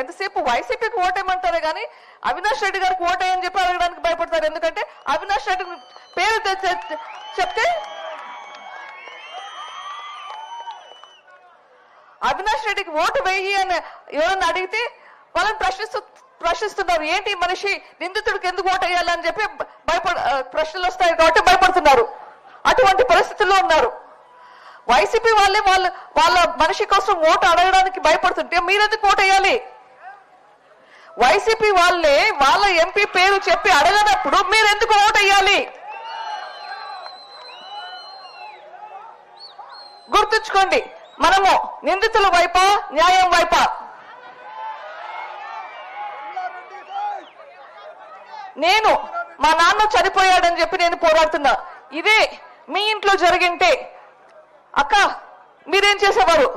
ఎంతసేపు వైసీపీకి ఓటేయమంటారే కానీ అవినాష్ రెడ్డి గారికి ఓటేయని చెప్పి అడగడానికి భయపడతారు. ఎందుకంటే అవినాష్ రెడ్డి పేరు చెప్తే అవినాష్ రెడ్డికి ఓటు వేయి అని ఎవరన్నా అడిగితే వాళ్ళని ప్రశ్నిస్తూ ప్రశ్నిస్తున్నారు. ఏంటి మనిషి నిందితుడికి ఎందుకు ఓటు వేయాలని చెప్పి భయపడ ప్రశ్నలు వస్తాయి కాబట్టి భయపడుతున్నారు. అటువంటి పరిస్థితుల్లో ఉన్నారు. వైసీపీ వాళ్ళే వాళ్ళ వాళ్ళ మనిషి కోసం ఓటు అడగడానికి భయపడుతుంటే మీరెందుకు ఓటు వేయాలి? వైసీపీ వాళ్ళే వాళ్ళ ఎంపీ పేరు చెప్పి అడగనప్పుడు మీరెందుకు ఓట్ అయ్యాలి గుర్తుంచుకోండి మనము నిందితుల వైపా న్యాయం వైపా. నేను మా నాన్న చనిపోయాడని చెప్పి నేను పోరాడుతున్నా. ఇదే మీ ఇంట్లో జరిగింటే అక్క మీరేం చేసేవారు?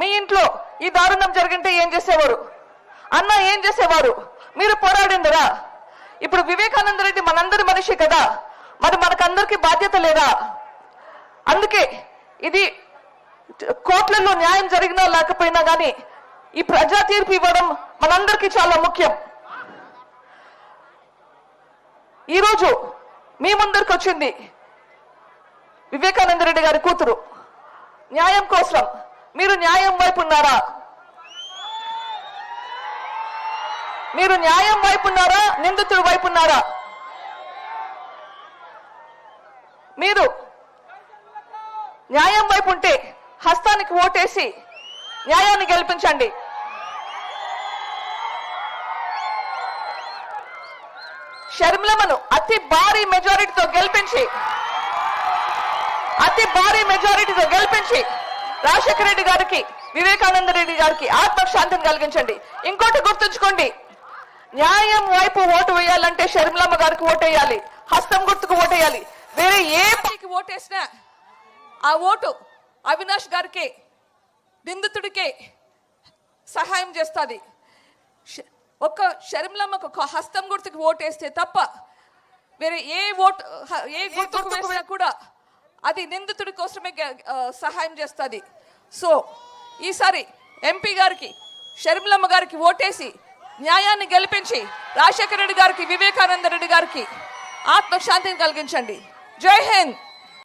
మీ ఇంట్లో ఈ దారుణం జరిగింటే ఏం చేసేవారు? అన్న ఏం చేసేవారు? మీరు పోరాడిందరా. ఇప్పుడు వివేకానంద రెడ్డి మనందరి మనిషి కదా. మరి మనకందరికి బాధ్యత లేదా? అందుకే ఇది కోర్టులలో న్యాయం జరిగినా లేకపోయినా కానీ ఈ ప్రజా తీర్పు ఇవ్వడం మనందరికీ చాలా ముఖ్యం. ఈరోజు మీ ముందరికి వచ్చింది వివేకానంద రెడ్డి గారి కూతురు. న్యాయం కోసం మీరు న్యాయం వైపు ఉన్నారా? మీరు న్యాయం వైపు ఉన్నారా? నిందితుడు వైపు ఉన్నారా? మీరు న్యాయం వైపు ఉంటే హస్తానికి ఓటేసి న్యాయాన్ని గెలిపించండి. షర్మిలమను అతి భారీ మెజారిటీతో గెలిపించి అతి భారీ మెజారిటీతో గెలిపించి రాజశేఖర రెడ్డి గారికి వివేకానంద రెడ్డి గారికి ఆత్మశాంతిని కలిగించండి. ఇంకోటి గుర్తుంచుకోండి న్యాయం వైపు ఓటు వేయాలంటే షర్మిలమ్మ గారికి ఓటేయాలి. హస్తం గుర్తుకు ఓటేయాలి. వేరే ఏ పార్టీకి ఓటేసినా ఆ ఓటు అవినాష్ గారికి నిందితుడికే సహాయం చేస్తుంది. ఒక్క షర్మిలమ్మకు ఒక హస్తం గుర్తుకు ఓటేస్తే తప్ప వేరే ఏ ఓటు ఏ గుర్తుకు వేసినా కూడా అది నిందితుడి కోసమే సహాయం చేస్తుంది. సో ఈసారి ఎంపీ గారికి షర్మిలమ్మ గారికి ఓటేసి న్యాయాన్ని గెలిపించి రాజశేఖర రెడ్డి గారికి వివేకానంద రెడ్డి గారికి ఆత్మశాంతిని కలిగించండి. జై హింద్!